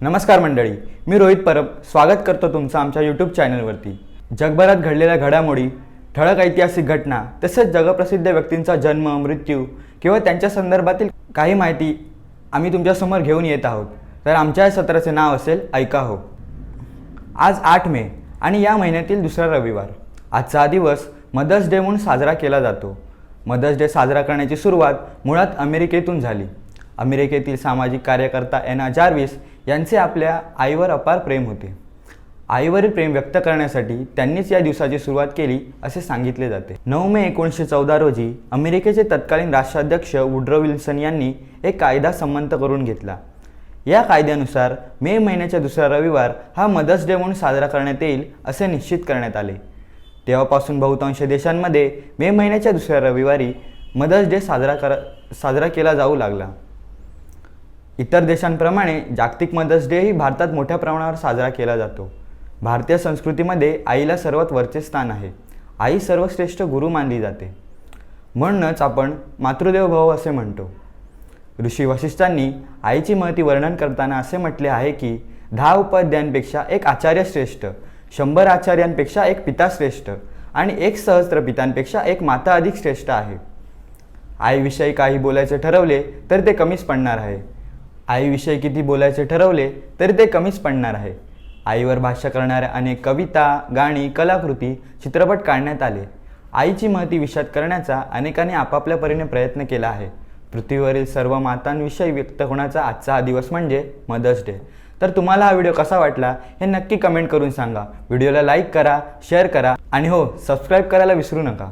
नमस्कार मंडळी मी रोहित परब स्वागत करतो तुमचं आमच्या यूट्यूब चॅनलवरती जगभरात घडलेल्या घडामोडी ठळक ऐतिहासिक घटना तसेच जगप्रसिद्ध व्यक्तींचा जन्म मृत्यू किंवा त्यांच्या संदर्भातील काही माहिती आम्ही तुमच्यासमोर घेऊन येत आहोत. तर आमच्या या सत्राचे नाव असेल ऐका हो. आज आठ मे आणि या महिन्यातील दुसरा रविवार. आजचा हा दिवस मदर्स डे म्हणून साजरा केला जातो. मदर्स डे साजरा करण्याची सुरुवात मुळात अमेरिकेतून झाली. अमेरिकेतील सामाजिक कार्यकर्ता एना जार्विस यांचे आपल्या आईवर अपार प्रेम होते. आईवरील प्रेम व्यक्त करण्यासाठी त्यांनीच या दिवसाची सुरुवात केली असे सांगितले जाते. नऊ मे एकोणीसशे चौदा रोजी अमेरिकेचे तत्कालीन राष्ट्राध्यक्ष वुड्रो विल्सन यांनी एक कायदा संमत करून घेतला. या कायद्यानुसार मे महिन्याच्या दुसरा रविवार हा मदर्स डे म्हणून साजरा करण्यात येईल असे निश्चित करण्यात आले. तेव्हापासून बहुतांश देशांमध्ये मे महिन्याच्या दुसऱ्या रविवारी मदर्स डे साजरा कर साजरा केला जाऊ लागला. इतर देशांप्रमाणे जागतिक मदर्स डेही भारतात मोठ्या प्रमाणावर साजरा केला जातो. भारतीय संस्कृतीमध्ये आईला सर्वात वरचे स्थान आहे. आई सर्वश्रेष्ठ गुरु मानली जाते. म्हणूनच आपण मातृदेव भव असे म्हणतो. ऋषी वशिष्ठांनी आईची महती वर्णन करताना असे म्हटले आहे की दहा उपाध्यायांपेक्षा एक आचार्य श्रेष्ठ शंभर आचार्यांपेक्षा एक पिता श्रेष्ठ आणि एक सहस्त्र पितांपेक्षा एक माता अधिक श्रेष्ठ आहे. आईविषयी काही बोलायचे ठरवले तर ते कमीच पडणार आहे. आईविषयी किती बोलायचे ठरवले तरी ते कमीच पडणार आहे. आईवर भाष्य करणाऱ्या अनेक कविता गाणी कलाकृती चित्रपट काढण्यात आले. आईची महती विषाद करण्याचा अनेकांनी आपापल्या परीने प्रयत्न केला आहे. पृथ्वीवरील सर्व मातांविषयी व्यक्त होण्याचा आजचा हा दिवस म्हणजे मदर्स डे. तर तुम्हाला हा व्हिडिओ कसा वाटला हे नक्की कमेंट करून सांगा. व्हिडिओला लाईक करा शेअर करा आणि हो सबस्क्राईब करायला विसरू नका.